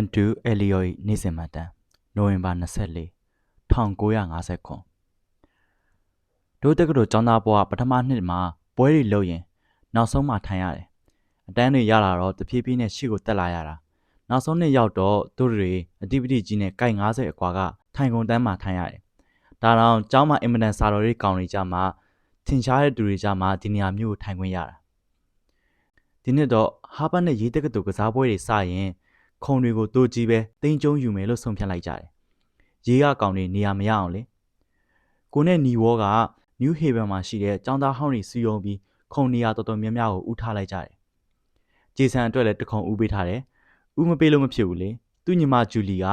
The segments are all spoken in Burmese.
N2 Elliot ၏နေ့စဉ်မှတ်တမ်းနိုဝင်ဘာ24 1959ဒိုတက္ကသိုလ်ကျောင်းသားဘဝပထမနှစ်မှာပွဲတွေလုပ်ရင် နောက်ဆုံးမှထိုင်ရတယ်အတန်းတွေရလာတော့တဖြည်းဖြည်းနဲ့ရှေ့ကိုတက်လာရတာနောက်ဆုံးနှစ်ရောက်တော့သူတို့တွေအတိပတိကြီးနဲ့ကိုက်90အကွာကထိုင်ကုန်တန်းမှာထိုင်ရတယ်ဒါတော့ကျောင်းမှာအင်မတန်စာတော်တွေကောင်းနေကြမှာထင်ရှားတဲ့သူတွေကြမှာဒီနေရာမျိုးကိုထိုင်ခွင့်ရတာဒီနှစ်တော့ဟာဘတ်နဲ့ရေးတက္ကသိုလ်ကစားပွဲတွေစရင် ခုံတွေကိုတိုးကြီးပဲတင်းကျုံယူမယ်လို့ဆုံးဖြတ်လိုက်ကြတယ်။ရေးကကောင်တွေနေရာမရအောင်လေ။ကိုနဲ့ညီဝေါက New Haven မှာရှိတဲ့ចောင်းသားဟောင်းတွေစီယုံပြီးခုံနေရာတော်တော်များများကိုဥထားလိုက်ကြတယ်။ဂျေဆန်အတွက်လည်းတခုံဥပေးထားတယ်။ဥမပေးလို့မဖြစ်ဘူးလေ။သူ့ညီမဂျူလီက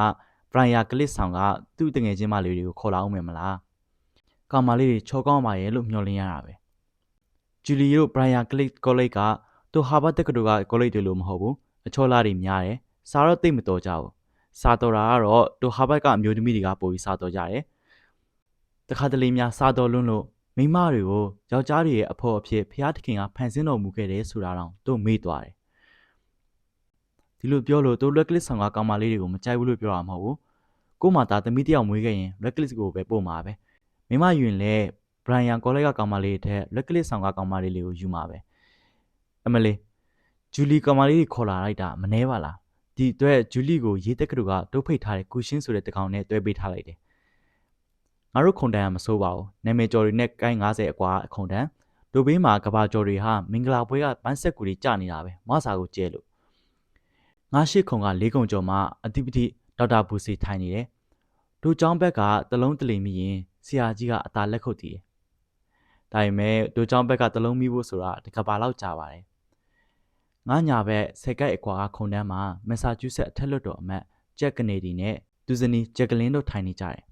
ဘရိုင်ယာကလစ်ဆောင်ကသူ့တငယ်ချင်းမလေးတွေကိုခေါ်လာအောင်မယ်မလား။ကောင်မလေးတွေချောကောင်းပါရဲ့လို့မျှော်လင့်ရတာပဲ။ဂျူလီတို့ဘရိုင်ယာကလစ်ကောလိပ်ကသူဟာဘတ်တက္ကသိုလ်ကကောလိပ်တွေလို့မဟုတ်ဘူး။အချောလာတွေများတယ်။ စာတော့သိပ်မတော်ကြဘူး။စာတော်တာကတော့သူဟာဘတ်ကအမျိုးသမီးတွေကပိုပြီးစာတော်ကြတယ်။တခါတလေများစာတော်လွန်းလို့မိန်းမတွေကိုယောက်ျားတွေရဲ့အဖို့အဖြစ်ဖျားသခင်ကဖန်ဆင်းတော်မူခဲ့တယ်ဆိုတာတော့သူမေ့သွားတယ်။ဒီလိုပြောလို့သူ reckless ဆောင်ကကောင်မလေးတွေကိုမကြိုက်ဘူးလို့ပြောတာမဟုတ်ဘူး။ကို့မှာဒါသမီးတစ်ယောက်မွေးခဲ့ရင် reckless ကိုပဲပို့မှာပဲ။မိန်းမယူရင်လည်း Brian ကောလိပ်ကကောင်မလေးတွေထက် reckless ဆောင်ကကောင်မလေးလေးကိုယူမှာပဲ။အမလေးဂျူလီကောင်မလေးတွေခေါ်လာလိုက်တာမနှဲပါလား။ ဒီအတွက်ဂျူလီကိုရေးတက်ကတူကတုတ်ဖိတ်ထားတဲ့ကုရှင်းဆိုတဲ့တကောင်နဲ့တွဲပေးထားလိုက်တယ်။ငါတို့ခုံတန်းကမစိုးပါဘူး။နာမည်ကျော်တွေနဲ့ကိုင်း90အကွာခုံတန်းဒိုဘေးမှာကဘာကျော်တွေဟာမင်္ဂလာပွဲကပန်းဆက်ကူတွေကြာနေတာပဲမဆာကိုကျဲလို့ငါရှိခုံကလေးကုံကျော်မှာအတိပတိဒေါက်တာဘူစီထိုင်နေတယ်။ဒိုချောင်းဘက်ကတလုံးတလီမိရင်ဆရာကြီးကအသာလက်ခုပ်တည်တယ်။ဒါပေမဲ့ဒိုချောင်းဘက်ကတလုံးမိဖို့ဆိုတာတကဘာလောက်ကြာပါတယ်။ ငါညာဘက်ဆယ်ကိုက်အကွာကခုံတန်းမှာမက်ဆာချူးဆက်အထက်လွတ်တော်အမတ်ဂျက်ကနေဒီနဲ့သူဇနီဂျက်ကလင်းတို့ထိုင်နေကြတယ်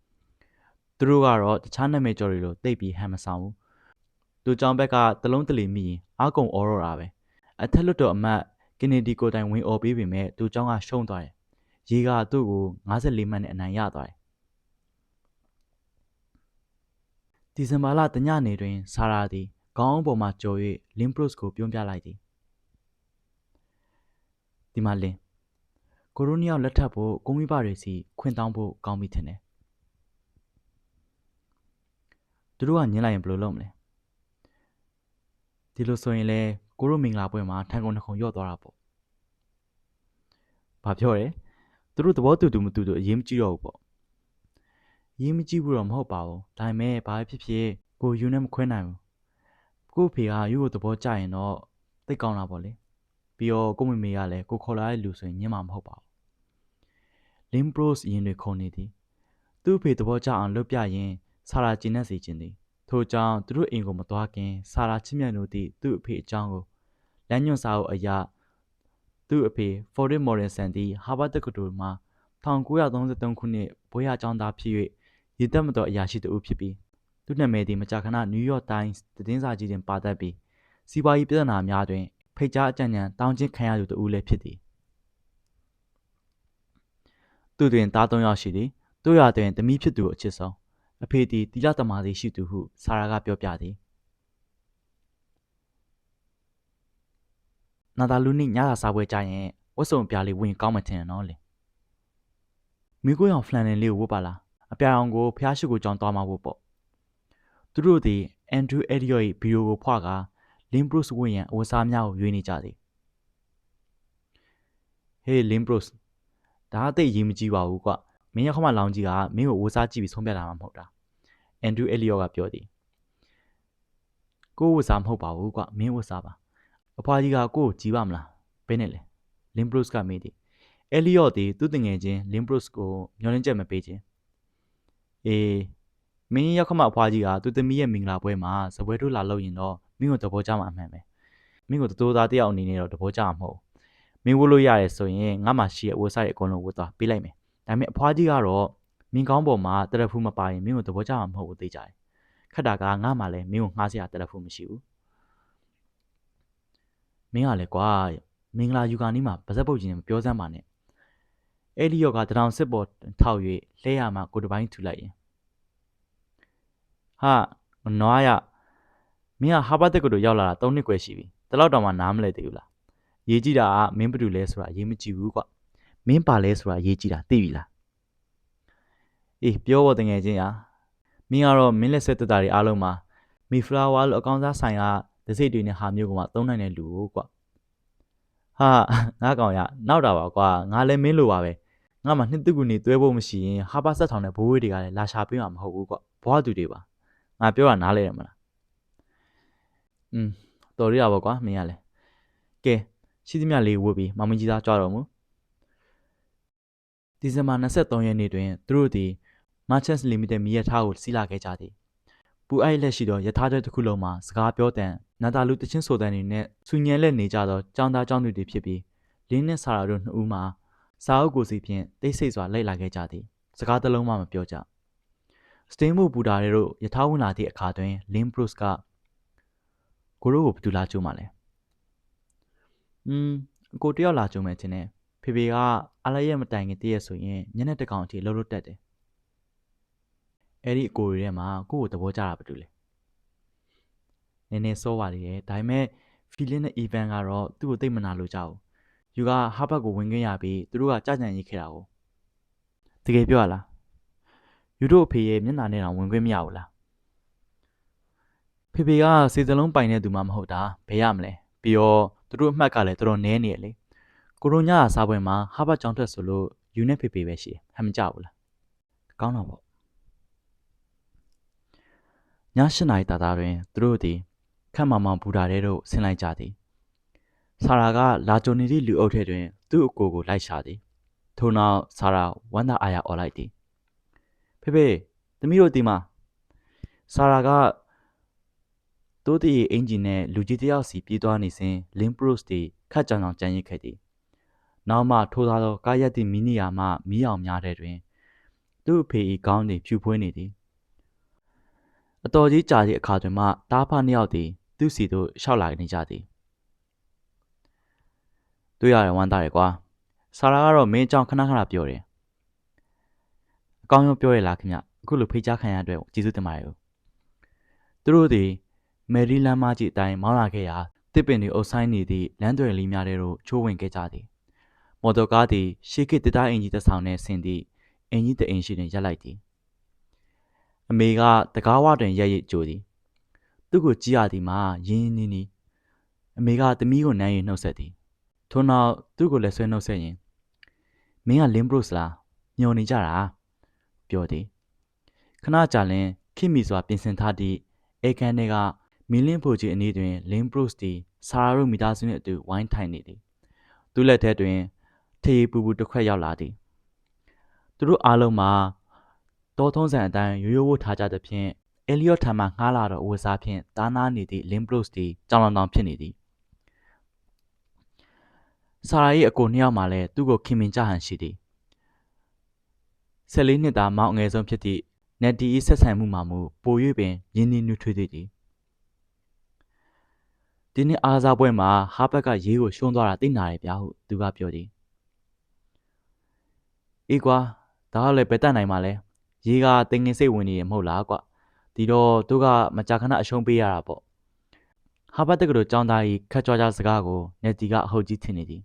။သူတို့ကတော့တခြားနာမည်ကျော်တွေလိုတိတ်ပြီးဟန်မဆောင်ဘူး။သူကြောင်ဘက်ကတလုံးတလီမိရင်အာကုံအော်ရောတာပဲ။အထက်လွတ်တော်အမတ်ကနေဒီကိုတိုင်ဝင်អော်ပေးပေမဲ့သူကြောင်ကရှုံးသွားတယ်။ရေကသူ့ကို54မှတ်နဲ့အနိုင်ရသွားတယ်။ဒီဇင်ဘာလတညနေတွင်ဆာရာသည်ခေါင်းအုံးပေါ်မှကြော်၍လင်ဘရုစ်ကိုပြုံးပြလိုက်သည်။ ဒီမှာလင်ကိုရိုနီယောက်လက်ထပ်ဖို့ကိုမိဘတွေစီခွင့်တောင်းဖို့ကောင်းပြီထင်တယ်။သူတို့ကညင်းလိုက်ရင်ဘယ်လိုလုပ်မလဲ။ဒီလိုဆိုရင်လေကိုရိုမင်္ဂလာပွဲမှာထိုင်ကုန်တစ်ခုရော့သွားတာပေါ့။ဘာပြောရဲ။သူတို့သဘောတူတူမတူတူအရေးမကြီးတော့ဘူးပေါ့။ရေးမကြည့်ဘူးတော့မဟုတ်ပါဘူး။ဒါပေမဲ့ဘာဖြစ်ဖြစ်ကိုယူနဲ့မခွဲနိုင်ဘူး။ကို့ဖေကယူကိုသဘောကျရင်တော့သိကောင်းတာပေါ့လေ။ ပြီးတော့ကိုမမေကလည်းကိုခေါ်လာတဲ့လူဆိုရင်ညင်မှာမဟုတ်ပါဘူး။ Lin Bros ရင်တွေခုန်နေသည်။သူ့ဖေသဘောကျအောင်လုပ်ပြရင်ဆာရာကျင်းနေစီခြင်းသည်။ထို့ကြောင့်သူတို့အိမ်ကိုမသွားခင်ဆာရာချစ်မြတ်တို့သည့်သူ့အဖေအကြောင်းကိုလမ်းညွှန်စာအုပ်အရာသူ့အဖေ Fordin Morrison သည်ဟာဗတ်တက္ကသိုလ်မှ1933ခုနှစ်ဘွေးရကျောင်းသားဖြစ်၍ရည်သက်မတော်အရာရှိသူဖြစ်ပြီးသူနာမည်သည်မကြာခဏနယူးယောက်တိုင်းသတင်းစာကြီးတွင်ပါတတ်ပြီးစီးပွားရေးပြဿနာများတွင် ဖိတ်ကြားအကြံဉာဏ်တောင်းခြင်းခံရသူတဦးလည်းဖြစ်သည်သူတွင်သား၃ယောက်ရှိသည်တို့ရတွင်သမီးဖြစ်သူကိုအချစ်ဆုံးအဖေသည်တီလာတမာစီရှိသူဟုဆာရာကပြောပြသည်နာတာလူနိညစာစားပွဲကြရင်ဝတ်စုံပြားလေးဝင်ကောင်းမှထင်တယ်နော်လေမိကိုရောင်ဖလန်လင်လေးကိုဝတ်ပါလားအပြာရောင်ကိုဖျားရှိကိုကြောင်းသွားမှာဖို့ပေါ့သူတို့သည်အန်ဒရူးအဲ့ဒီယော့၏ဗီဒီယိုကိုဖွာက လင်ဘရုစ်ဝင့်ရန်အဝတ်စားများကိုရွေးနေကြသည် ဟေးလင်ဘရုစ်ဒါအသိရေးမကြီးပါဘူးကွမင်းရောက်ခမလောင်ကြီးကမင်းကိုအဝတ်စားကြည့်ပြီးဆုံးဖြတ်တာမှမဟုတ်တာ အန်ဒရူး အဲ့လီယော့က ပြောသည် ကိုဝတ်စားမဟုတ်ပါဘူးကွ မင်းဝတ်စားပါ အဖွားကြီးက ကိုကိုကြည်ပါမလား ဘယ်နဲ့လဲလင်ဘရုစ်ကမေးသည် အဲလီယော့သည် သူ့တငယ်ချင်းလင်ဘရုစ်ကို မျောလင်းချက်မပေးခြင်း အေး မင်းရောက်ခမအဖွားကြီးက သူသမီးရဲ့မင်္ဂလာပွဲမှာဇပွဲထိုးလာလို့ရင်တော့ မင်းကိုသဘောကျမှာအမှန်ပဲမင်းကိုတိုးသားတယောက်အနေနဲ့တော့သဘောကျမှာမဟုတ်မင်းဝလို့ရတယ်ဆိုရင်ငါမှရှိရဲ့ဝက်ဆိုက်အကုန်လုံးဝတ်သွားပေးလိုက်မယ်ဒါပေမဲ့အဖွားကြီးကတော့မင်းကောင်းပေါ်မှာတရဖူးမပါရင်မင်းကိုသဘောကျမှာမဟုတ်ဘူးသိကြတယ်ခက်တာကငါမှလည်းမင်းကိုငှားစရာတရဖူးမရှိဘူးမင်းကလည်းကွာမင်္ဂလာယူကာနီးမှာဗဇက်ပုတ်ချင်းမပြောစမ်းပါနဲ့အဲလီယော့ကတရောင်စစ်ပေါ်ထောက်၍လှဲရမှကိုတပိုင်းထူလိုက်ရင်ဟာနွားရ မင်းကဟာဘတ်တက္ကသိုလ်ရောက်လာတာ၃နှစ်ခွဲရှိပြီတလောက်တောင်မှနားမလဲသေးဘူးလားရေးကြည့်တာကမင်းဘယ်သူလဲဆိုတာရေးမကြည့်ဘူးကွမင်းပါလဲဆိုတာအရေးကြီးတာသိပြီလားအေးပြောဖို့တငယ်ချင်းရာမင်းကတော့မင်းလက်ဆက်တက်တာတွေအားလုံးမှာမီဖလာဝါလို့အကောင်းစားဆိုင်ကဒစိတ်တွေနဲ့ဟာမျိုးကမှသုံးနိုင်တဲ့လူကိုကွာဟာငါကောင်ရနောက်တာပါကွာငါလည်းမင်းလိုပါပဲငါမှနှစ်သူကူနေသွဲဖို့မရှိရင်ဟာပါဆက်ထောင်တဲ့ဘိုးဝေးတွေကလည်းလာရှာပေးမှာမဟုတ်ဘူးကွာဘွားသူတွေပါငါပြောတာနားလဲတယ်မလား อืมတော်ရရပါကွာမင်းရလဲကဲရှိသမျှလေးဝတ်ပြီးမမင်းကြီးသားကြွတော်မူဒီဇင်ဘာ23ရက်နေ့တွင်သူတို့သည် Merchants Limited မီးရထားကိုစီးလာခဲ့ကြသည်ပူအိုက်လက်ရှိသောရထားတဲ့တစ်ခုလုံးမှာစကားပြောတဲ့နာတာလူတချင်းဆိုတဲ့အနေနဲ့ဆူညံလက်နေကြသောចောင်းသားចောင်းသူတွေဖြစ်ပြီးလင်းနဲ့ဆာရာတို့နှစ်ဦးမှာစာအုပ်ကိုစီဖြင့်တိတ်ဆိတ်စွာလိုက်လာခဲ့ကြသည်စကားတစ်လုံးမှမပြောကြစတင်းမှုဘူတာတို့ရထားဝင်လာသည့်အခါတွင်လင်းဘရုစ်က ကိုရိုကိုဘယ်သူလာကြိုးမှလဲอืมကိုတယောက်လာကြုံမယ်ချင်းနဲ့ဖေဖေကအလိုက်ရက်မတိုင်ခင်တည့်ရက်ဆိုရင်ညနေတကောင်အထိလှုပ်လှုပ်တက်တယ်အဲ့ဒီအကိုတွေထဲမှာကိုယ့်ကိုသဘောကျတာဘာတူလဲနည်းနည်းစောပါလေဒါပေမဲ့ feeling နဲ့ event ကတော့သူ့ကိုသိမနာလို့ကြောက်ယူကဟာဘတ်ကိုဝင်ခွင့်ရပြီးသူတို့ကကြာကြံရေးခဲ့တာကိုတကယ်ပြောရလားယူတို့အဖေရဲ့မျက်နှာနဲ့တောင်ဝင်ခွင့်မရဘူးလား ဖေဖေကစေစလုံးပိုင်တဲ့သူမှမဟုတ်တာဘယ်ရမလဲပြီးတော့သူတို့အမှတ်ကလည်းတော်တော်နည်းနေရလေကိုရိုညာစားပွဲမှာဟာဘတ်ကြောင်းထွက်ဆိုလို့ယူနဲ့ဖေဖေပဲရှိတယ်ဟမ်မကြဘူးလားကောင်းတော့ပေါ့ည၈နာရီတာတာတွင်သူတို့သည်ခန့်မောင်မောင်ဘူတာတဲသို့ဆင်းလိုက်ကြသည်ဆာရာကလာဂျိုနီတီလူအုပ်ထဲတွင် သူ့အကိုကိုလိုက်ရှာသည်ထို့နောက်ဆာရာဝမ်းသာအားရអော်လိုက်သည်ဖေဖေသမီးတို့ဒီမှာဆာရာက တိုးတီအင်ဂျင်နဲ့လူကြီးတယောက်စီပြေးသွားနေစဉ်လင်းပရုစ်တီခတ်ကြောင်ကြောင်ကြံ့ရစ်ခဲ့သည်နောက်မှထိုးသားသောကားရက်သည့်မီနီယာမှမီးအောင်များတဲ့တွင် သူ့အဖေ၏ခေါင်းတွင်ဖြူဖွေးနေသည်အတော်ကြီးကြာသည့်အခါတွင်မှတားဖနှစ်ယောက်သည်သူ့စီသို့ရှောက်လာနေကြသည်တွေ့ရတယ်ဝမ်းသာတယ်ကွာဆာရာကတော့မင်းအကြောင်းခဏခဏပြောတယ်အကောင်းဆုံးပြောရလားခင်ဗျအခုလိုဖိတ်ကြားခံရတဲ့အတွက်ကျေးဇူးတင်ပါတယ်သူတို့သည် မယ်ရီလန်းမကြီးအတိုင်းမောင်းလာခဲ့ရာတစ်ပင်တွေအုပ်ဆိုင်နေသည့်လမ်းသွယ်လေးများထဲသို့ချိုးဝင်ခဲ့ကြသည်မော်တော်ကားသည်ရှေးခေတ်တသားအင်ကြီးတစ်ဆောင်နှင့်ဆင်းသည့်အင်ကြီးတအိမ်ရှိတွင်ရပ်လိုက်သည်အမေကတကားဝတွင်ရက်ရစ်ကြိုသည်သူ့ကိုကြည့်ရသည်မှာရင်းရင်းနှီးနှီးအမေကသမီးကိုနမ်းရီနှုတ်ဆက်သည်ထို့နောက်သူ့ကိုလည်းဆွဲနှုတ်ဆက်ရင်မင်းကလင်းဘရုစ်လားညော်နေကြတာပြောသည်ခဏကြာလင်ခင်မီစွာပြင်ဆင်ထားသည့်အေကန်တွေက မီလင်းဖိုကြီးအနီးတွင်လင်းဘရုစ်သည်ဆာရာတို့မိသားစုနှင့်အတူဝိုင်းထိုင်နေသည်သူ့လက်ထဲတွင်ထေးပူပူတစ်ခွက်ရောက်လာသည်သူတို့အားလုံးမှာတောထုံးစံအတိုင်းရိုးရိုးဝတ်ထားကြသဖြင့်အဲလီယော့ထံမှငှားလာသောအဝတ်စားဖြင့်တားနားနေသည့်လင်းဘရုစ်သည်ကြောင်လောင်တောင်ဖြစ်နေသည်ဆာရာ၏အကိုနှစ်ယောက်မှလည်းသူ့ကိုခင်မင်ကြဟန်ရှိသည်၁၄နှစ်သားမောင်အငယ်ဆုံးဖြစ်သည့်နက်တီ၏ဆက်ဆံမှုမှာမူပို၍ပင်ရင်းနှီးနှွေးထွေးသည် ဒီနေ့အားစားပွဲမှာဟာဘက်ကရေးကိုရှုံးသွားတာသိနာတယ်ဗျာဟုသူကပြောသည်အေးကွာဒါကလည်းဘယ်တတ်နိုင်မှာလဲရေးကတင်ငင်စိတ်ဝင်နေရမဟုတ်လားကွဒီတော့သူကမကြာခဏအရှုံးပေးရတာပေါ့ဟာဘတ်တက္ကသိုလ်ကျောင်းသားကြီးခက်ကြွားကြစကားကိုနေတီကအဟုတ်ကြီးထင်နေသည်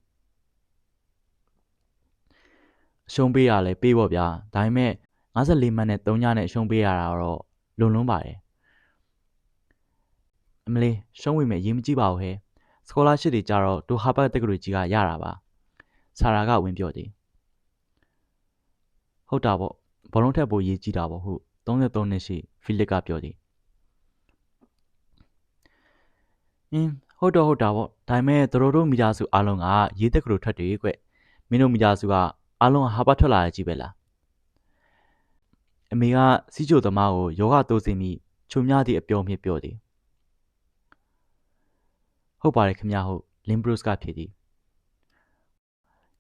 အရှုံးပေးရလဲပေးပေါ့ဗျာဒါပေမဲ့54မှတ်နဲ့3ညနဲ့အရှုံးပေးရတာတော့လွန်လွန်းပါတယ် အမလေးရှုံးဝင်မဲ့ရေးမကြည့်ပါဘူးဟဲ့စကောလာရှစ်တွေကြတော့ဒိုဟာဘတ်တက္ကသိုလ်ကြီးကရတာပါဆာရာကဝင်ပြောသည်ဟုတ်တာပေါ့ဘောလုံးထက်ပိုရေးကြည့်တာပေါ့ဟု33နှစ်ရှိဖိလစ်ကပြောသည်အင်းဟုတ်တော့ဟုတ်တာပေါ့ဒါပေမဲ့တို့တို့မိသားစုအားလုံးကရေးတက်ကလေးထွက်တယ်ကွမင်းတို့မိသားစုကအားလုံးဟာပါထွက်လာရကြီးပဲလားအမေကစီးချိုသမားကိုယောဂတိုးစင်ပြီးချုံမြသည့်အပြောမြစ်ပြောသည် ဟုတ်ပါတယ်ခင်ဗျာဟုတ်လင်ဘရုစ်ကဖြေသည်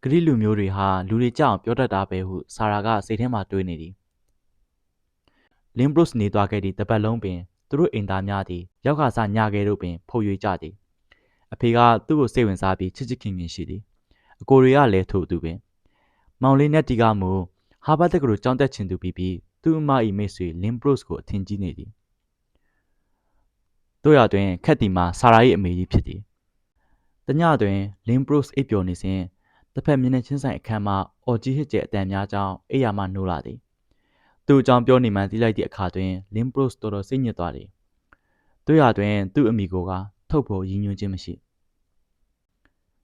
ဂရိလူမျိုးတွေဟာလူတွေကြောက်ပြောတတ်တာပဲဟုဆာရာကစိတ်ထဲမှာတွေးနေသည်လင်ဘရုစ်နေသွားခဲ့သည့်တပတ်လုံးပင်သူတို့အိမ်သားများသည်ရောက်ခါစားညကဲတို့ပင်ဖုတ်ရွေကြသည်အဖေကသူ့ကိုစိတ်ဝင်စားပြီးချစ်ချစ်ခင်ခင်ရှိသည်အကိုတွေကလည်းထို့သူပင်မောင်လေးနဲ့တီကမူဟာဘတ်တက္ကသိုလ်ကျောင်းတက်ချင်သူပြီးပြီးသူ့အမ၏မိတ်ဆွေလင်ဘရုစ်ကိုအထင်ကြီးနေသည် တို့ရတွင်ခက်တီမှာဆာရာ၏အမေကြီးဖြစ်သည်တညတွင်လင်ဘရုစ်အိပ်ပျော်နေစဉ်တစ်ဖက်မျက်နှာချင်းဆိုင်အခန်းမှာအော်ကြီးဟစ်ကျဲအတန်များကြောင်းအိယာမှနိုးလာသည်သူအကြောင်းပြောနေမှန်းသိလိုက်သည့်အခါတွင်လင်ဘရုစ်တော်တော်စိတ်ညစ်သွားသည်တို့ရတွင်သူ့အမိကိုကထုတ်ဖို့ရည်ညွှန်းခြင်းမရှိ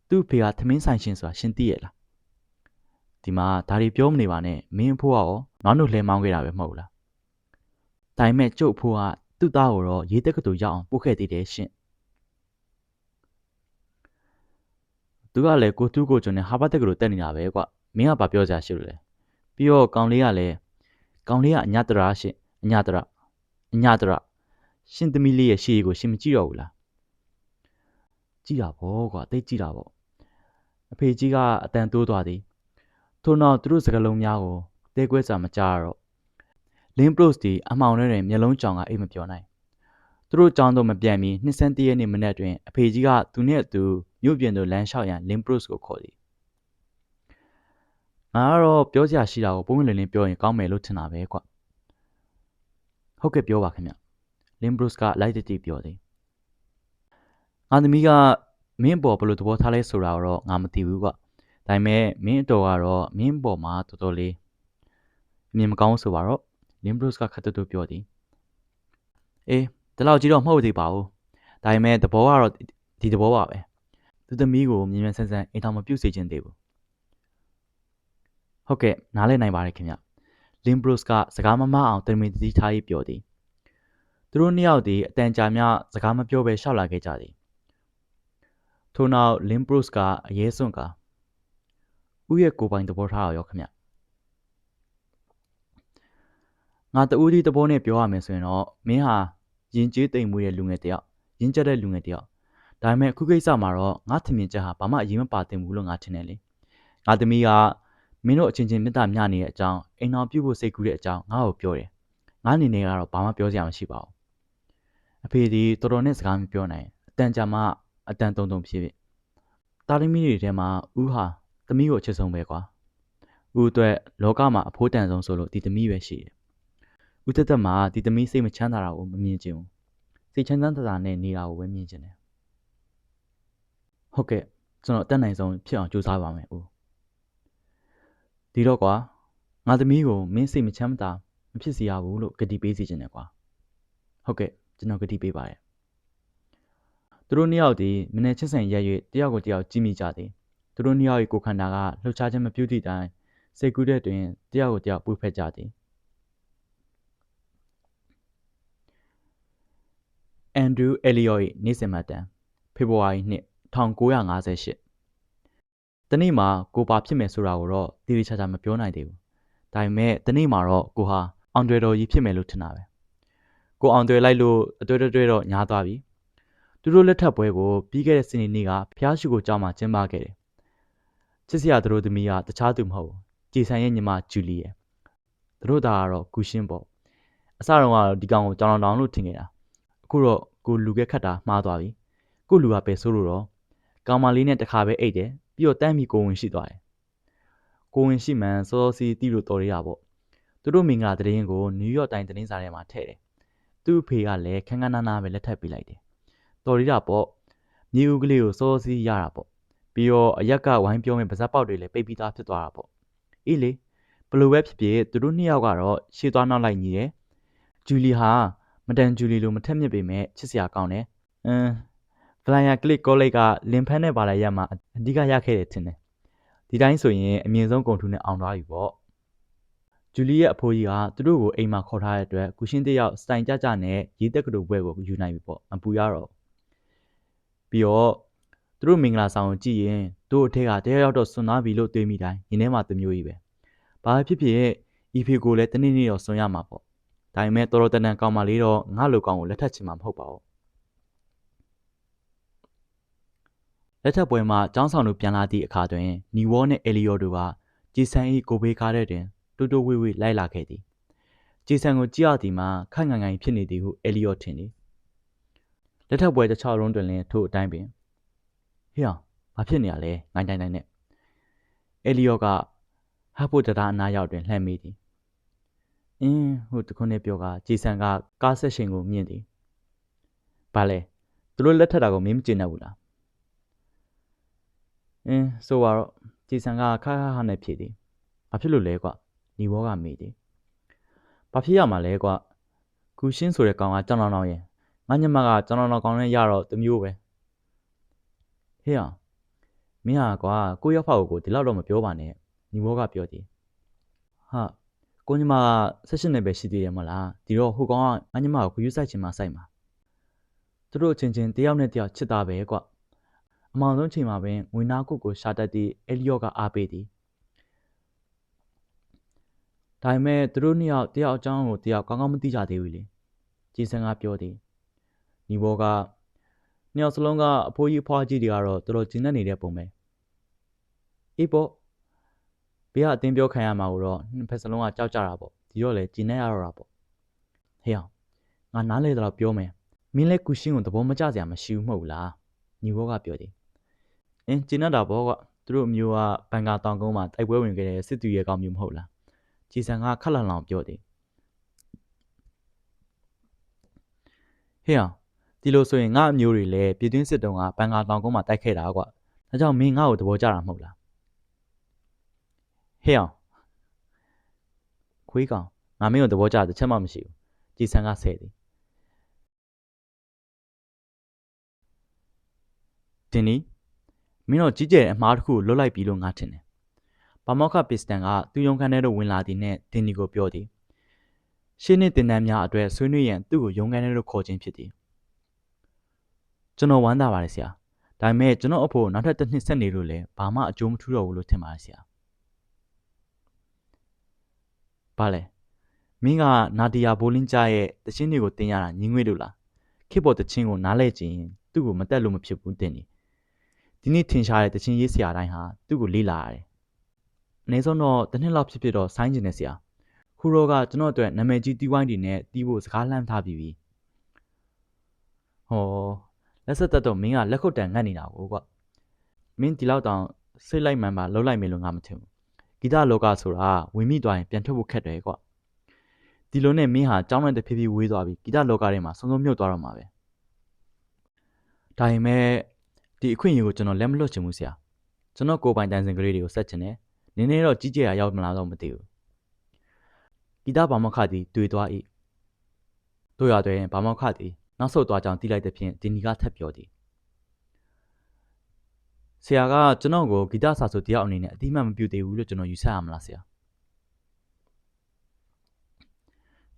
သူ့ဖေကသမင်းဆိုင်ရှင်ဆိုတာရှင်းသိရဲ့လားဒီမှာဒါတွေပြောမနေပါနဲ့မင်းအဖိုးကရောနောက်တို့လှဲမောင်းခဲ့တာပဲမဟုတ်လားဒါပေမဲ့ကျုပ်အဖိုးက သူ့သားကိုတော့ရေးတက်ကတူရောက်အောင်ပို့ခဲ့သေးတယ်ရှင့်သူကလည်းကိုသူ့ကိုကျွန်နဲ့ဟာဘတ်တက်ကတူတက်နေတာပဲကွမင်းကဘာပြောကြရှိလို့လဲပြီးတော့ကောင်လေးကလည်းကောင်လေးကအညတရာရှင့်အညတရာအညတရာရှင်သမီးလေးရဲ့ရှေ့ကိုရှင်မကြည့်တော့ဘူးလားကြည့်တာဗောကွာတိတ်ကြည့်တာဗောအဖေကြီးကအတန်တိုးသွားသည်ထို့နောက်သူတို့စကားလုံးများကိုတဲကွဲစွာမကြားရတော့ လင်းပရို့စ်ဒီအမှောင်ထဲတွင် မျက်လုံးကြောင်ကအိတ်မပြောနိုင် သူတို့ကြောင်းတော့မပြန်မီ နှစ်ဆန်းတည့်ရက်နေ့မနက်တွင် အဖေကြီးက သူနှင့်အတူ မြို့ပြင်သို့လမ်းလျှောက်ရန် လင်းပရို့စ်ကို ခေါ်သည် ငါကတော့ ပြောစရာရှိတာကိုပုံမှန်လင်းလင်းပြောရင် ကောင်းမယ်လို့ ထင်တာပဲကွ ဟုတ်ကဲ့ ပြောပါခင်ဗျ လင်းဘရုစ်က လိုက်တတိပြောသည် ငါသမီးက မင်းပေါ် ဘယ်လိုသဘောထားလဲဆိုတာတော့ ငါမသိဘူးကွ ဒါပေမဲ့ မင်းအတော်ကတော့ မင်းပေါ်မှာ တော်တော်လေး အမြင်မကောင်းဆိုပါတော့ လင်ဘရုစ်ကခတ်တူတူပြောသည်အေးဒီလောက်ကြီးတော့မဟုတ်သေးပါဘူးဒါပေမဲ့သဘောကတော့ဒီသဘောပါပဲသူသမီးကိုမြင်မြန်ဆန်းဆန်းအိမ်ထောင်မပြုတ်စေခြင်းသေးဘူးဟုတ်ကဲ့နားလည်နိုင်ပါတယ်ခင်ဗျလင်ဘရုစ်ကစကားမမအောင်တမင်တတိထားပြီးပြောသည်သူတို့နှစ်ယောက်သည်အတန်ကြာမြစကားမပြောဘဲရှောက်လာခဲ့ကြသည်ထို့နောက်လင်ဘရုစ်ကအရေးစွန့်ကဥရဲ့ကိုပိုင်သဘောထားရောခင်ဗျ ငါတူးဒီသဘောနဲ့ပြောရမယ်ဆိုရင်တော့မင်းဟာရင်ကျေးတိမ်မွေးတဲ့လူငယ်တယောက်ရင်းကျက်တဲ့လူငယ်တယောက်ဒါပေမဲ့အခုကိစ္စမှာတော့ငါထင်မြင်ချက်ဟာဘာမှအရေးမပါသင့်ဘူးလို့ငါထင်တယ်လေငါသမီးကမင်းတို့အချင်းချင်းမေတ္တာမျှနေတဲ့အကြောင်းအိမ်တော်ပြုဖို့စိတ်ကူးတဲ့အကြောင်းငါ့ကိုပြောတယ်ငါအနေနဲ့ကတော့ဘာမှပြောစရာမရှိပါဘူးအဖေဒီတော်တော်နဲ့စကားမပြောနိုင်အတန်ကြာမှအတန်တုံတုံဖြစ်ဖြစ်တာသမီးတွေထဲမှာဦးဟာသမီးကိုအချစ်ဆုံးပဲကွာဦးအတွက်လောကမှာအဖိုးတန်ဆုံးဆိုလို့ဒီသမီးပဲရှိတယ် ဦးတက်တက်မှာဒီသမီးစိတ်မချမ်းသာတာကိုမမြင်ချင်ဘူးစိတ်ချမ်းသာတာနဲ့နေတာကိုပဲမြင်ချင်တယ်ဟုတ်ကဲ့ကျွန်တော်အတက်နိုင်ဆုံးဖြစ်အောင်ကြိုးစားပါမယ်ဦးဒီတော့ကွာငါသမီးကိုမင်းစိတ်မချမ်းသာမဖြစ်စေရဘူးလို့ဂတိပေးစီခြင်းတယ်ကွာဟုတ်ကဲ့ကျွန်တော်ဂတိပေးပါတယ်သူတို့နှစ်ယောက်ဒီမနေ့ချင်းဆိုင်ရက်၍တယောက်ကိုတယောက်ကြည့်မိကြသည်သူတို့နှစ်ယောက်၏ကိုခန္ဓာကလှုပ်ရှားခြင်းမပြုသည့်တိုင်စိတ်ကူးတဲ့တွင်တယောက်ကိုတယောက်ပူဖက်ကြသည် အန်ဒရူးအဲလီယော့၏နေ့စဉ်မှတ်တမ်းဖေဖော်ဝါရီနှစ်1958တနေ့မှာကိုပါဖြစ်မယ်ဆိုတာကိုတော့တိတိကျကျမပြောနိုင်သေးဘူးဒါပေမဲ့တနေ့မှာတော့ကိုဟာအောင်တွယ်တော်ကြီးဖြစ်မယ်လို့ထင်တာပဲကိုအောင်တွယ်လိုက်လို့အတွေ့အတွေ့တော့ညားသွားပြီသူတို့လက်ထပ်ပွဲကိုပြီးခဲ့တဲ့စနေနေ့ကဖျားရှိကိုကြောင်းမှာကျင်းပခဲ့တယ်ချစ်စရာသူတို့သမီးကတခြားသူမဟုတ်ဘူးကြည်ဆန်ရဲ့ညီမဂျူလီရဲ့သူတို့သားကတော့ကူရှင်းပေါ့အစတုန်းကတော့ဒီကောင်ကိုကြောင်တောင်လို့ထင်ခဲ့တာ အခုတော့ကိုလူခဲ့ခတ်တာမှားသွားပြီကိုလူကပဲဆိုးလို့တော့ကောင်မလေးနဲ့တခါပဲအိတ်တယ်ပြီးတော့တန်းပြီးကိုဝင်ရှိသွားတယ်ကိုဝင်ရှိမှန်စောစောစီးတီးလို့တော်ရရပေါ့သူတို့မင်္ဂလာတရင်ကိုနယူးယောက်တိုင်းသတင်းစာထဲမှာထည့်တယ်သူ့အဖေကလည်းခန်းခန်းနားနားပဲလက်ထပ်ပေးလိုက်တယ်တော်ရရပေါ့မြေဦးကလေးကိုစောစောစီးရတာပေါ့ပြီးတော့အရက်ကဝိုင်းပြောမဲ့ပါဇက်ပေါက်တွေလည်းပိတ်ပြီးသားဖြစ်သွားတာပေါ့အေးလေဘလို့ပဲဖြစ်ဖြစ်သူတို့နှစ်ယောက်ကတော့ရှေ့သွားနောက်လိုက်ညီတယ်ဂျူလီဟာ မတန်ဂျူလီလိုမထက်မြက်ပေမဲ့ချစ်စရာကောင်းတယ်အင်းဗလိုင်ယာကလစ်ကောလိပ်ကလင်ဖန်းနဲ့ပါလာရက်မှာအဓိကရခဲ့တယ်ထင်တယ်ဒီတိုင်းဆိုရင်အမြင့်ဆုံးဂုံထူးနဲ့အောင်သွားပြီပေါ့ဂျူလီရဲ့အဖိုးကြီးကသူတို့ကိုအိမ်မှာခေါ်ထားတဲ့အတွက်ကုရှင်တယောက်စတိုင်ကြကြနဲ့ရေတက်ကတူဘွဲကိုယူနိုင်ပြီပေါ့မပူရတော့ပြီးတော့သူတို့မင်္ဂလာဆောင်ကိုကြည့်ရင်တို့အထက်ကတရားရောက်တော့စွန်သွားပြီလို့တွေးမိတိုင်းညီထဲမှာသူမျိုးကြီးပဲဘာဖြစ်ဖြစ်ဤဖေကိုလည်းတနေ့နေ့တော့စွန်ရမှာပေါ့ ဒါပေမဲ့တော်တော်တန်တန်ကောင်းမှလေးတော့ငါလိုကောင်ကိုလက်ထပ်ချင်မှာမဟုတ်ပါဘူးလက်ထပ်ပွဲမှာចောင်းဆောင်တို့ပြန်လာသည့်အခါတွင်နီဝေါနှင့်အယ်လီယောတို့ကဂျီဆန်၏ကိုဘေးကားတဲ့တွင်တူတူဝေးဝေးလိုက်လာခဲ့သည်ဂျီဆန်ကိုကြည့်ရသည်မှာခန့်ငန်ငန်ဖြစ်နေသည်ဟုအယ်လီယောထင်သည်လက်ထပ်ပွဲတစ်ချောင်းလုံးတွင်လည်းထို့အတိုင်းပင်ဟေ့အောင်ဘာဖြစ်နေရလဲငိုင်းတိုင်းတိုင်းနဲ့အဲလီယောကဟပ်ဖို့တရာအနားရောက်တွင်လှမ်းမိသည် အင်းဟိုတခုနဲ့ပြောကဂျေဆန်ကကားဆက်ရှင်ကိုမြင်သည်ဘာလဲသူတို့လက်ထက်တာကိုမင်းမကျေနပ်ဘူးလားအင်းဆိုတော့ကြည်စံကခါခါခါနဲ့ဖြေသည်ဘာဖြစ်လို့လဲကွညီဘောကမေးသည်ဘာဖြစ်ရမှာလဲကွကူရှင်းဆိုတဲ့ကောင်ကကြောင်တောင်တောင်ရဲ့ငါညမကကြောင်တောင်တောင်ကောင်နဲ့ရတော့တမျိုးပဲဟေ့အောင်မင်းဟာကွာကိုရောက်ဖောက်ကိုဒီလောက်တော့မပြောပါနဲ့ညီဘောကပြောသည်ဟာ ကိုညီမကဆက်ရှင်နေပဲရှိသေးတယ်မလားဒီတော့ဟိုကောင်ကငါညီမကိုခယူးဆိုင်ချင်မှစိုက်မှာသူတို့အချင်းချင်းတယောက်နဲ့တယောက်ချစ်တာပဲကွအမောင်ဆုံးချိန်မှာပင်ငွေနာကုတ်ကိုရှာတတ်သည့်အဲလီယော့ကအားပေးသည်ဒါပေမဲ့သူတို့နှစ်ယောက်တယောက်အကြောင်းကိုတယောက်ကောင်းကောင်းမသိကြသေးဘူးလေကြည်စံကပြောသည်ညီဘောကနှစ်ယောက်စလုံးကအဖိုးကြီးအဖွားကြီးတွေကတော့တော်တော်ကျဉ်းနေတဲ့ပုံပဲအေးပေါ့ ဘေးကအတင်းပြောခံရမှာကိုတော့နှစ်ဖက်စလုံးကကြောက်ကြတာပေါ့ဒီတော့လေကျဉ်းနေရတော့တာပေါ့ဟေးအောင်ငါနားလေတော့ပြောမယ်မင်းလည်းကုရှင်းကိုသဘောမကျစရာမရှိဘူးမဟုတ်လားညီဘောကပြောသည်အင်းကျဉ်းနေတာပေါ့ကွသူတို့အမျိုးကဘန်ကာတောင်ကုန်းမှာတိုက်ပွဲဝင်ခဲ့တဲ့စစ်သူရဲကောင်းမျိုးမဟုတ်လားကြည်စံကခက်လန်လောင်ပြောသည်ဟေးအောင်ဒီလိုဆိုရင်ငါအမျိုးတွေလည်းပြည်တွင်းစစ်တုံးကဘန်ကာတောင်ကုန်းမှာတိုက်ခဲ့တာကွဒါကြောင့်မင်းငါ့ကိုသဘောကျတာမဟုတ်လား ဟေးအောင်ခွေးကောင်ငါမင်းကိုသဘောကျတစ်ချက်မှမရှိဘူးကြည်စံကဆဲသည်တင်နီမင်းတို့ကြီးကျယ်တဲ့အမှားတစ်ခုကိုလွတ်လိုက်ပြီလို့ငါထင်တယ်ဘာမောက်ခပစ္စတန်ကသူ့ရုံခန်းထဲသို့ဝင်လာသည်နှင့်တင်နီကိုပြောသည်ရှင်းနှစ်တင်တန်းများအတွက်ဆွေးနွေးရန်သူ့ကိုရုံခန်းထဲသို့ခေါ်ခြင်းဖြစ်သည်ကျွန်တော်ဝမ်းသာပါတယ်ဆရာဒါပေမဲ့ကျွန်တော်အဖို့နောက်ထပ်တစ်နှစ်ဆက်နေလို့လည်းဘာမှအကျိုးမထူးတော့ဘူးလို့ထင်ပါတယ်ဆရာ ဘာလဲမင်းကနာဒီယာဘိုလင်းကြရဲ့တချင်းတွေကိုတင်ရတာညင်းငွေ့လို့လားခေတ်ပေါ်တချင်းကိုနားလဲကြည့်ရင်သူ့ကိုမတက်လို့မဖြစ်ဘူးတင်နေဒီနေ့ထင်ရှားတဲ့တချင်းရေးဆရာတိုင်းဟာသူ့ကိုလေ့လာရတယ်အနည်းဆုံးတော့တစ်နှစ်လောက်ဖြစ်ဖြစ်တော့ဆိုင်းကျင်နေဆရာခူရောကကျွန်တော်အတွက်နာမည်ကြီးတီးဝိုင်းတွေနဲ့တီးဖို့စကားလှမ်းထားပြီးပြီဟောလက်ဆက်သက်တော့မင်းကလက်ခုပ်တန်ငတ်နေတာကိုကွမင်းဒီလောက်တောင်စိတ်လိုက်မှန်ပါလှုပ်လိုက်မယ်လို့ငါမထင်ဘူး ဂီတလောကဆိုတာဝင်မိသွားရင်ပြန်ထွက်ဖို့ခက်တယ်ကွဒီလိုနဲ့မင်းဟာကြောင်းနဲ့တဖြည်းဖြည်းဝေးသွားပြီဂီတလောကထဲမှာဆုံးဆုံးမြုပ်သွားတော့မှာပဲဒါပေမဲ့ဒီအခွင့်အရေးကိုကျွန်တော်လက်မလွတ်ချင်ဘူးဆရာကျွန်တော်ကိုယ်ပိုင်တန်စင်ကလေးတွေကိုဆက်ချင်တယ်နင်းနေတော့ကြီးကျယ်ရရောက်မလားတော့မသိဘူးဂီတဘာမခသည်တွေ့သွား၏တို့ရတဲ့ဘာမခသည်နောက်ဆုတ်သွားကြောင်းသိလိုက်တဲ့ဖြင့်ဒီနီကထပ်ပြောသည် ဆရာကကျွန်တော်ကိုဂီတဆာဆိုတယောက်အနေနဲ့အတိအမှန်မပြုသေးဘူးလို့ကျွန်တော်ယူဆရမလားဆရာ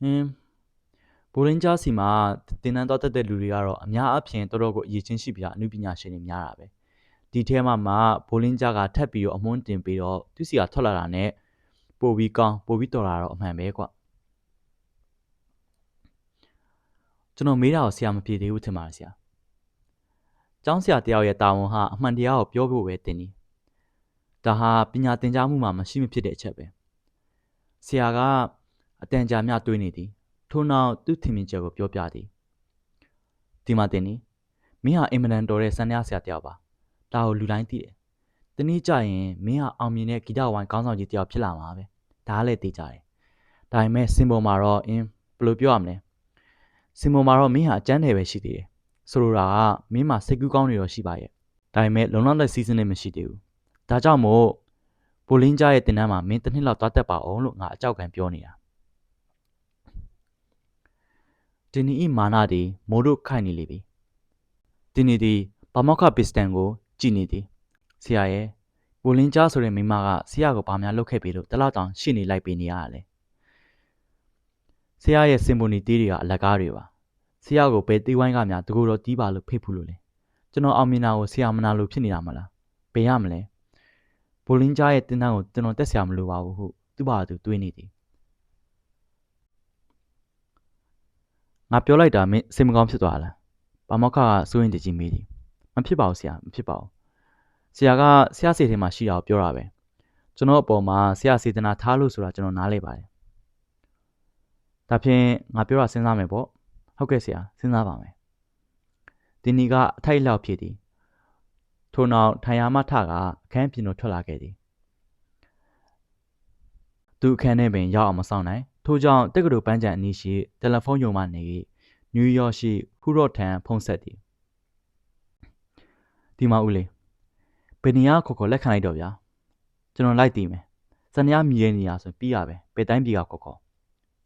အင်းဘိုလင်းကြားစီမှာတင်တန်းတော်တက်တဲ့လူတွေကတော့အများအပြားတော်တော်ကိုအရေးချင်းရှိပြီးအမှုပညာရှင်တွေများတာပဲဒီထဲမှာမှဘိုလင်းကြားကထပ်ပြီးတော့အမွှန်းတင်ပြီးတော့သူစီကထွက်လာတာနဲ့ပိုပြီးကောင်းပိုပြီးတော်လာတော့အမှန်ပဲကွကျွန်တော်မေးတာကိုဆရာမပြေသေးဘူးထင်ပါတယ်ဆရာ ကျောင်းဆရာတယောက်ရဲ့တာဝန်ဟာအမှန်တရားကိုပြောဖို့ပဲတင်နေဒါဟာပညာသင်ကြားမှုမှာမရှိမဖြစ်တဲ့အချက်ပဲဆရာကအတန်ကြာမြတွေးနေသည်ထို့နောက်သူ့ထင်မြင်ချက်ကိုပြောပြသည်ဒီမှာတင်နေမင်းဟာအင်မတန်တော်တဲ့စံရဆရာတယောက်ပါဒါကိုလူတိုင်းသိတယ်တနည်းကြရင်မင်းဟာအောင်မြင်တဲ့ဂီတဝိုင်းကောင်းဆောင်ကြီးတယောက်ဖြစ်လာမှာပဲဒါကလည်းသိကြတယ်ဒါပေမဲ့စင်ပေါ်မှာတော့အင်းဘယ်လိုပြောရမလဲစင်ပေါ်မှာတော့မင်းဟာအကျန်းတယ်ပဲရှိသေးတယ် ဆိုလိုတာကမင်းမှာစိတ်ကူးကောင်းနေတော့ရှိပါရဲ့ဒါပေမဲ့လုံလောက်တဲ့စီးစင်းနဲ့မရှိသေးဘူးဒါကြောင့်မို့ဘိုလင်းကြားရဲ့တင်တန်းမှာမင်းတစ်နှစ်လောက်သွားတက်ပါအောင်လို့ငါအကြောက်ခံပြောနေတာတင်နီဤမာနာဒီမိုးတို့ခိုက်နေလေပြီတင်နီဒီဘာမောက်ခပစ္စတန်ကိုကြည်နေသည်ဆရာရဲ့ဘိုလင်းကြားဆိုတဲ့မိမကဆရာကိုဘာများလုပ်ခဲ့ပြီလို့တလောက်တောင်ရှေ့နေလိုက်ပေးနေရတယ်ဆရာရဲ့စင်ဖိုနီတီးတွေကအလကားတွေပါ ဆရာကိုဘယ်တီးဝိုင်းကများတကူတော့တီးပါလို့ဖိတ်ဘူးလို့လဲကျွန်တော်အောင်မြင်တာကိုဆရာမနာလို့ဖြစ်နေတာမလားဘယ်ရမလဲဘိုလင်းကြားရဲ့တင်းတန်းကိုကျွန်တော်တက်ဆရာမလိုပါဘူးဟုသူ့ဘာသူတွေးနေသည်ငါပြောလိုက်တာမင်းစိတ်မကောင်းဖြစ်သွားလားဘာမောက်ခကစိုးရင်တကြီးမေးသည်မဖြစ်ပါဘူးဆရာမဖြစ်ပါဘူးဆရာကဆရာစီထဲမှာရှိတာကိုပြောတာပဲကျွန်တော်အပေါ်မှာဆရာစေတနာထားလို့ဆိုတာကျွန်တော်နားလဲပါတယ်ဒါဖြင့်ငါပြောတာစဉ်းစားမယ်ပေါ့ ဟုတ်ကဲ့ဆရာစဉ်းစားပါမယ်ဒီနီကအထိုက်လောက်ဖြစ်သည်ထို့နောက်ထိုင်ယာမထကအခန်းပြင်သို့ထွက်လာခဲ့သည်သူအခန်းထဲပင်ရောက်အောင်မဆောင်နိုင်ထို့ကြောင့်တက္ကသိုလ်ပန်းချံအနီးရှိတယ်လီဖုန်းရုံမှနေနယူးယောက်ရှိဟူရော့ထံဖုန်းဆက်သည်ဒီမှာဦးလေးဘယ်နေရာခေါ်ခေါ်လက်ခံလိုက်တော့ဗျာကျွန်တော်လိုက်တည်မယ်စနေရမြည်ရနေရဆိုပြီးရပဲဘယ်တိုင်းပြည်ကခေါ်ခေါ်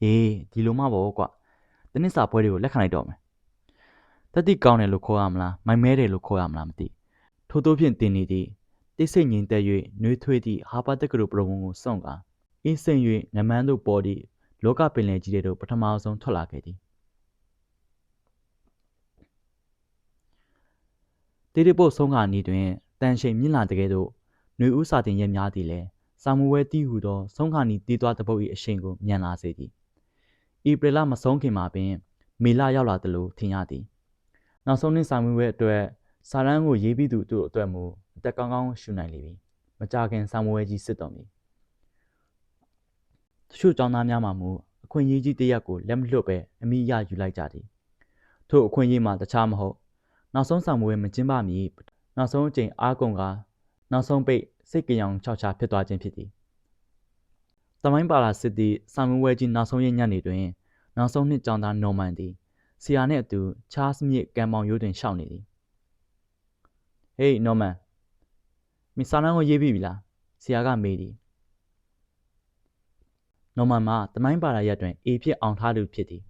အေးဒီလိုမှပေါ့ကွာ တနစ်စာပွဲတွေကိုလက်ခံလိုက်တော့မယ်တတိကောင်းတယ်လို့ခေါ်ရမလားမိုင်မဲတယ်လို့ခေါ်ရမလားမသိထို့သောဖြင့်တင်နေသည့်တိတ်ဆိတ်ငြိမ်သက်၍နှွေးထွေးသည့်ဟာပါတက္ကသိုလ်ပရဝုံကိုစွန့်ကာအင်းစိမ်၍ငမန်းသို့ပေါ်သည့်လောကပင်လယ်ကြီးတွေတို့ပထမဆုံးထွက်လာခဲ့သည်တေးရပုတ်ဆုံးခါနီးတွင်တန်ရှိန်မြင့်လာတကယ်သို့ຫນွေဦးစာတင်ရက်များသည်လည်းစာမူဝဲတီးဟူသောဆုံးခါနီးတီးသွားတပုတ်၏အရှိန်ကိုမြန်လာစေသည် ဤပရလမဆုံးခင်မှာပင်မေလရောက်လာသလိုထင်ရသည်နောက်ဆုံးနှင့်စာမူဝဲအတွက်စာရန်ကိုရေးပြီးသူတို့အတွက်မူအသက်ကောင်းကောင်းရှူနိုင်လေပြီမကြခင်စာမူဝဲကြီးစစ်တော်မူတချို့ចောင်းသားများမှမူအခွင့်အရေးကြီးတစ်ရက်ကိုလက်မလွတ်ပဲအမိအရယူလိုက်ကြသည်ထို့အခွင့်အရေးမှာတခြားမဟုတ်နောက်ဆုံးစာမူဝဲမကျင်းပမီနောက်ဆုံးအကြိမ်အားကုန်ကနောက်ဆုံးပိတ်စိတ်ကြောင်ချောက်ချဖြစ်သွားခြင်းဖြစ်သည်။ တမိုင်းပါလာစစ်သည်စာမူဝဲကြီးနောက်ဆုံးရက်ညနေတွင်နောက်ဆုံးနှစ်ကျောင်းသားနော်မန်သည်ဆီယာနှင့်အတူချားစမြစ်ကံပေါင်ရိုးတွင်ရှောက်နေသည်။ဟေးနော်မန်မင်းစာနန်းကိုရေးပြီးပြီလား။ဆီယာကမေးသည်။နော်မန်မှာတမိုင်းပါလာရက်တွင်အေဖြစ်အောင်ထားသူဖြစ်သည်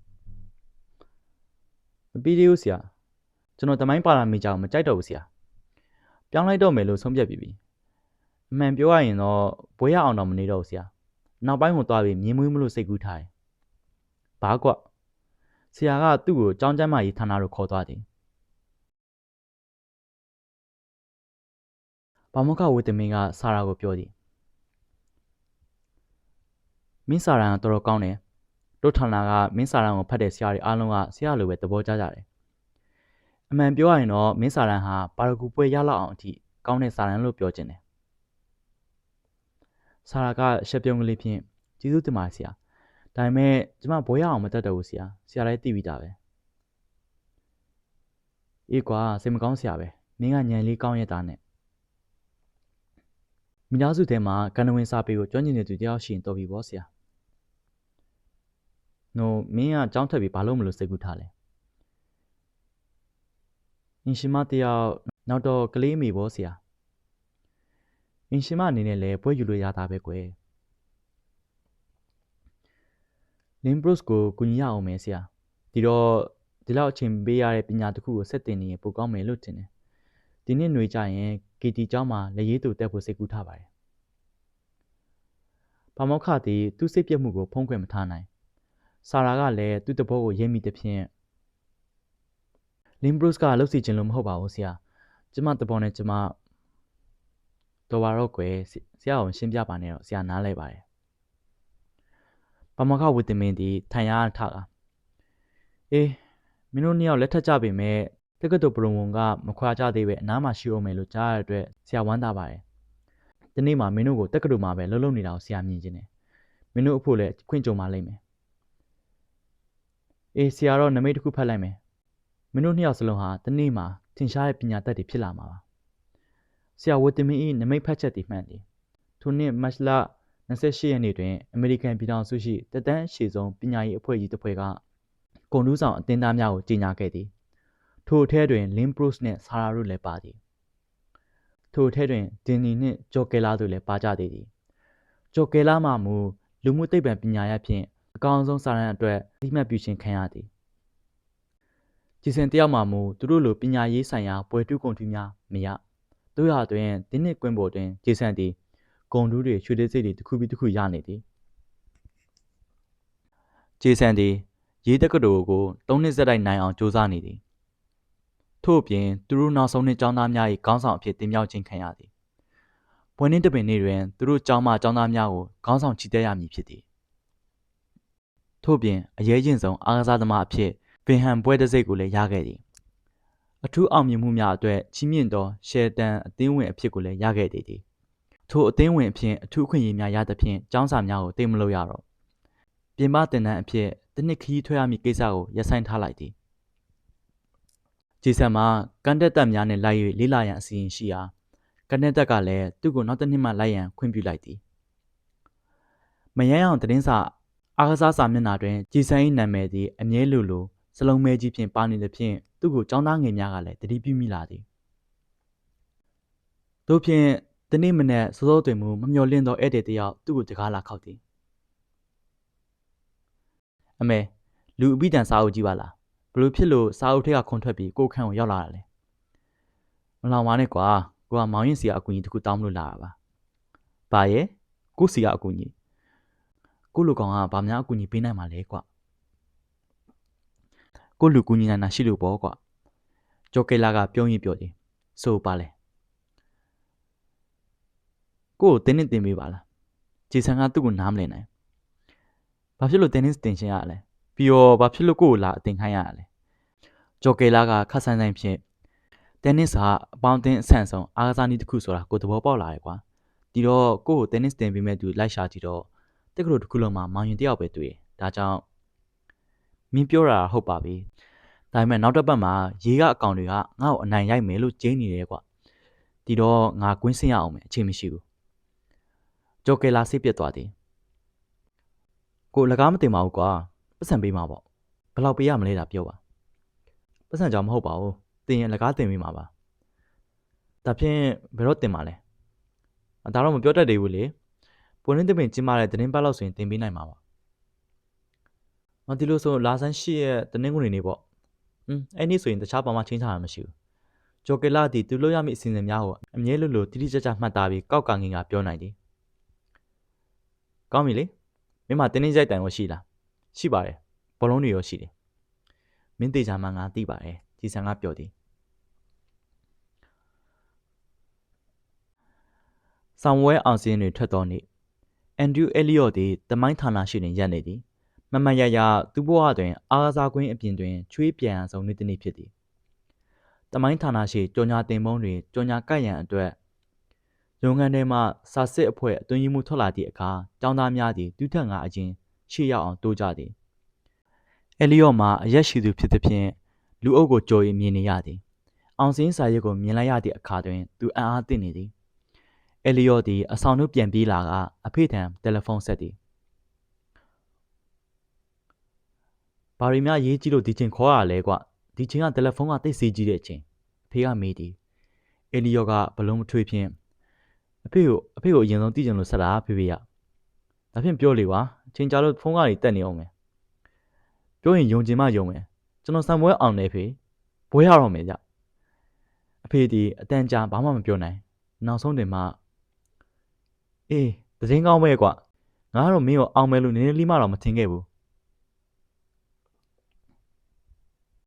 ။မပြီးသေးဘူးဆီယာ။ကျွန်တော်တမိုင်းပါလာမိကြောင်မကြိုက်တော့ဘူးဆီယာ။ပြောင်းလိုက်တော့မယ်လို့ဆုံးဖြတ်ပြီးပြီ။အမှန်ပြောရရင်တော့ဘွေရအောင်တော့မနေတော့ဘူးဆရာ။ နောက်ပိုင်းကိုသွားပြီးမြင်းမွေးမလို့စိတ်ကူးထားတယ်။ဘာကွ။ဆရာကသူ့ကိုကြောင်းကျမ်းမာရေးဌာနကိုခေါ်သွားတယ်။ဘာမခဝေတမင်းကဆာရာကိုပြောသည်။မင်းဆာရန်ကတော်တော်ကောင်းတယ်။တို့ဌာနကမင်းဆာရန်ကိုဖတ်တဲ့ဆရာတွေအားလုံးကဆရာလိုပဲသဘောကျကြတယ်။အမှန်ပြောရရင်တော့မင်းဆာရန်ဟာပါရဂူပွဲရလောက်အောင်အထိကောင်းတဲ့ဆာရန်လို့ပြောချင်တယ် ဆာရာကရှက်ပြုံးကလေးဖြင့်ကျေးဇူးတင်ပါတယ်ဆရာဒါပေမဲ့ကျမဘွဲရအောင်မတတ်တော့ဘူးဆရာဆရာလည်းသိပြီးသားပဲအေးကွာစိတ်မကောင်းဆရာပဲမင်းကညံလေးကောင်းရတာနဲ့မိသားစုထဲမှာကန်နဝင်စာပေကိုကျွမ်းကျင်တဲ့သူတယောက်ရှိရင်တော်ပြီပေါ့ဆရာ။နို့မင်းကကြောင်းထက်ပြီးဘာလို့မလို့စိတ်ကူးထားလဲ။အင်ရှင်မတယောက်နောက်တော့ကလေးမိပေါ့ဆရာ။ အင်ရှင်မအနေနဲ့လည်းပွဲယူလို့ရတာပဲကွယ်။လင်ဘရုစ်ကိုကူညီရအောင်မယ်ဆရာ။ဒီတော့ဒီလောက်အချိန်ပေးရတဲ့ပညာတစ်ခုကိုဆက်တင်နေရင်ပိုကောင်းမယ်လို့ထင်တယ်။ဒီနေ့ຫນွေကြရင် KT ကျောင်းမှာလက်ရေးတူတက်ဖို့စိတ်ကူးထားပါတယ်။ဘာမောက်ခသည်သူ့စိတ်ပြတ်မှုကိုဖုံးကွယ်မထားနိုင်။ဆာရာကလည်းသူ့တဘောကိုရိပ်မိသဖြင့်လင်ဘရုစ်ကလှုပ်စီခြင်းလို့မဟုတ်ပါဘူးဆရာ။ကျမတဘောနဲ့ကျမ တော်ပါတော့ကွယ်ဆရာကိုရှင်းပြပါနဲ့တော့ဆရာနားလဲပါတယ်။ဘာမောက်ခဝစ်တင်မင်းသည်ထိုင်ရထကအေးမင်းတို့နှစ်ယောက်လက်ထပ်ကြပေမဲ့တက္ကသိုလ်ပရုံဝန်ကမခွာကြသေးပဲအနားမှာရှိအောင်မယ်လို့ကြားရတဲ့အတွက်ဆရာဝမ်းသာပါတယ်။ဒီနေ့မှမင်းတို့ကိုတက္ကသိုလ်မှာပဲလှုပ်လှုပ်နေတာကိုဆရာမြင်ခြင်းတယ်။မင်းတို့အဖို့လည်းခွင့်ကြုံပါလိမ့်မယ်။အေးဆရာတော့နမိတ်တစ်ခုဖတ်လိုက်မယ်။မင်းတို့နှစ်ယောက်စလုံးဟာဒီနေ့မှထင်ရှားတဲ့ပညာတတ်တွေဖြစ်လာမှာပါ။ ဆရာဝတ်တင်မင်း၏နမိတ်ဖတ်ချက်တွေမှန်သည်။ထိုနှစ်မတ်လ28ရက်နေ့တွင်အမေရိကန်ပြည်ထောင်စုရှိတသန်းအရှိဆုံးပညာရေးအဖွဲ့ကြီးတစ်ဖွဲ့ကဂုဏ်ထူးဆောင်အသင်းသားများကိုကြေညာခဲ့သည်ထိုအထဲတွင်လင်ဘရုစ်နှင့်ဆာရာတို့လည်းပါသည်ထိုအထဲတွင်ဒင်နီနှင့်ဂျော်ကယ်လာတို့လည်းပါကြသေးသည်ဂျော်ကယ်လာမှမူလူမှုသိပ္ပံပညာရပ်ဖြင့်အကောင်းဆုံးစာရန်အတွက်အတိမတ်ပြုခြင်းခံရသည်ကြည်စင်တယောက်မှမူသူတို့လိုပညာရေးဆိုင်ရာပွဲတူးကုန်ထူးများမရ တို့ရတွင်ဒီနှစ်ကွင်းပေါ်တွင်ကြည်စံသည်ဂုံတူးတွေရွှေသေးစိတ်တွေတစ်ခုပြီးတစ်ခုရနေသည်ကြည်စံသည်ရေးတက္ကသိုလ်ကို၃နှစ်ဆက်တိုက်နိုင်အောင်စူးစမ်းနေသည်ထို့အပြင်သူတို့နောက်ဆုံးနှစ်ကျောင်းသားများ၏ခေါင်းဆောင်အဖြစ်တင်မြှောက်ခြင်းခံရသည်။ဘွယ်နှင်းတပင်နေ့တွင်သူတို့ကျောင်းမကျောင်းသားများကိုခေါင်းဆောင်ချီတက်ရမည်ဖြစ်သည်။ထို့ပြင်အရေးချင်းဆုံးအားကစားသမားအဖြစ်ဗင်ဟန်ပွဲတစ်စိတ်ကိုလည်းရခဲ့သည်။ အထူးအောင်မြင်မှုများအတွက်ချီးမြှင့်သောရှယ်တန်အသင်းဝင်အဖြစ်ကိုလည်းရခဲ့သည်။ထိုအသင်းဝင်အဖြစ်အထူးအခွင့်အရေးများရသဖြင့်ကျောင်းစာများကိုသိမလို့ရတော့ပြင်ပတင်တန်းအဖြစ်တစ်နှစ်ခရီးထွက်ရမည့်ကိစ္စကိုရပ်ဆိုင်းထားလိုက်သည်။ဂျေဆန်မှာကန်တက်တက်များနဲ့လိုက်၍လေးလာရန်အစီရင်ရှိရာကန်တက်တက်ကလည်းသူ့ကိုနောက်တစ်နှစ်မှလိုက်ရန်ခွင့်ပြုလိုက်သည်မယန်းအောင်သတင်းစာအားကစားစာမျက်နှာတွင်ဂျေဆန်၏နာမည်သည်အမြဲလိုလိုစလုံးမဲကြီးဖြင့်ပါနေသဖြင့် သူ့ကိုចောင်းသားငယ်များကလည်းတတိပြုမိလာသည်တို့ဖြင့်တနေ့မနေ့စောစောတွင်မူမမျော်လင့်သောဧည့်သည်တစ်ယောက်သူ့ကိုတကားလာခောက်သည်အမေလူအပိတန်စာအုပ်ကြည့်ပါလားဘလို့ဖြစ်လို့စာအုပ်ထက်ကခွန်ထွက်ပြီးကိုယ်ခန့်ကိုရောက်လာတာလဲမလောင်ပါနဲ့ကွာကိုကမောင်ရင်စီကအကူကြီးတစ်ခုတောင်းမလို့လာတာပါဘာရဲ့ကိုစီကအကူကြီးကိုလူကောင်ကဗာများအကူကြီးပေးနိုင်မှာလဲကွာ ကိုလူကူညီနိုင်တာရှိလို့ပေါ့ကွာဂျိုကေလာကပြုံးရင်ပြောတယ်ဆိုပါလေကိုကိုတင်းနဲ့တင်ပေးပါလားဂျေဆန်ကသူ့ကိုနားမလည်နိုင်ဘာဖြစ်လို့တင်းနဲ့တင်ရှင်းရလဲပြီးတော့ဘာဖြစ်လို့ကိုကိုလာအတင်ခိုင်းရလဲဂျိုကေလာကခတ်ဆန်းဆိုင်ဖြင့်တင်းနစ်ဟာအပေါင်းအသင်းအဆန့်ဆုံးအားကစားနည်းတစ်ခုဆိုတာကိုသဘောပေါက်လာတယ်ကွာဒီတော့ကိုကိုတင်းနစ်တင်ပေးမဲ့သူလိုက်ရှာကြည့်တော့တက်ကလို့တစ်ခုလုံးမှာမောင်ရင်တယောက်ပဲတွေ့တယ်ဒါကြောင့် မင်းပြောတာဟုတ်ပါပြီဒါပေမဲ့နောက်တစ်ပတ်မှာရေးကအကောင့်တွေကငါ့ကိုအနိုင်ရိုက်မယ်လို့ကျင်းနေတယ်ကွာဒီတော့ငါကွင်းစင်းရအောင်မယ်အချိန်မရှိဘူးဂျိုကေလာစိတ်ပြတ်သွားသည်ကိုလကားမတင်ပါဘူးကွာပတ်စံပေးမှာပေါ့ဘယ်လောက်ပေးရမလဲတာပြောပါပတ်စံကြောင့်မဟုတ်ပါဘူးတင်ရင်လကားတင်ပေးမှာပါဒါဖြင့်ဘယ်တော့တင်မှာလဲအဒါတော့မပြောတတ်သေးဘူးလေပွင့်ရင်းတပင်ကျင်းမာတဲ့တင်းပတ်လောက်ဆိုရင်တင်ပေးနိုင်မှာပါ မဒီလိုဆိုလာဆန်းရှိရဲ့တင်းငွေနေပေါ့อืมအဲ့ဒီဆိုရင်တခြားဘာမှချင်းချတာမရှိဘူးဂျိုကေလာတီသူလို့ရမယ့်အစီအစဉ်များကိုအမြဲလိုလိုတိတိကျကျမှတ်သားပြီးကောက်ကငင်ကပြောနိုင်တယ်ကောင်းပြီလေမင်းမတင်းတင်းကြိုက်တိုင်ရောရှိလားရှိပါတယ်ဘောလုံးတွေရောရှိတယ်မင်းတေချာမှငါသိပါတယ်ကြီးစံကပြောသည်ဆောင်ဝဲအောင်စင်းတွေထွက်တော်နေအန်ဒရူးအဲလီယော့သည်တမိုင်းဌာနရှိတွင်ရပ်နေသည် မမရရသူ့ဘဝတွင် အားကစားကွင်းအပြင်တွင်ချွေးပြန်အောင်ဆုံးနေ့တစ်နေ့ဖြစ်သည်တမိုင်းဌာနရှိကြော်ညာတင်ပုံးတွင်ကြော်ညာကပ်ရန်အတွက်ရုံငန်းထဲမှစာစစ်အဖွဲ့အတွင်းရေးမှုထွက်လာသည့်အခါကျောင်းသားများသည်ဒုထက်ငါအချင်းရှေ့ရောက်အောင်တိုးကြသည်အဲလီယော့မှာအရက်ရှိသူဖြစ်သည်ဖြင့်လူအုပ်ကိုကြော်ရင်မြင်နေရသည်အောင်စင်းစာရွက်ကိုမြင်လိုက်ရသည့်အခါတွင်သူအံ့အားသင့်နေသည်အဲလီယော့သည်အဆောင်သို့ပြန်ပြေးလာကအဖေထံတယ်လီဖုန်းဆက်သည် ဘာရီများရေးကြည့်လို့ဒီချိန်ခေါ်ရလဲကွဒီချိန်ကတယ်လီဖုန်းကတိတ်စီးကြီးတဲ့အချိန်အဖေကမေးသည်အဲလီယော့ကဘလုံးမထွေးဖြင့်အဖေကိုအဖေကိုအရင်ဆုံးသိကြလို့ဆက်လာဖေဖေရဒါဖြင့်ပြောလေကွာအချိန်ကြာလို့ဖုန်းကနေတက်နေအောင်မယ်ပြောရင်ယုံကြည်မှယုံမယ်ကျွန်တော်ဆံပွဲအောင်နေဖေဘွဲရတော့မယ်ကြအဖေဒီအတန်ကြာဘာမှမပြောနိုင်နောက်ဆုံးတင်မှအေးသတင်းကောင်းပဲကွာငါကတော့မင်းကိုအောင်မယ်လို့နည်းနည်းလေးမှတော့မထင်ခဲ့ဘူး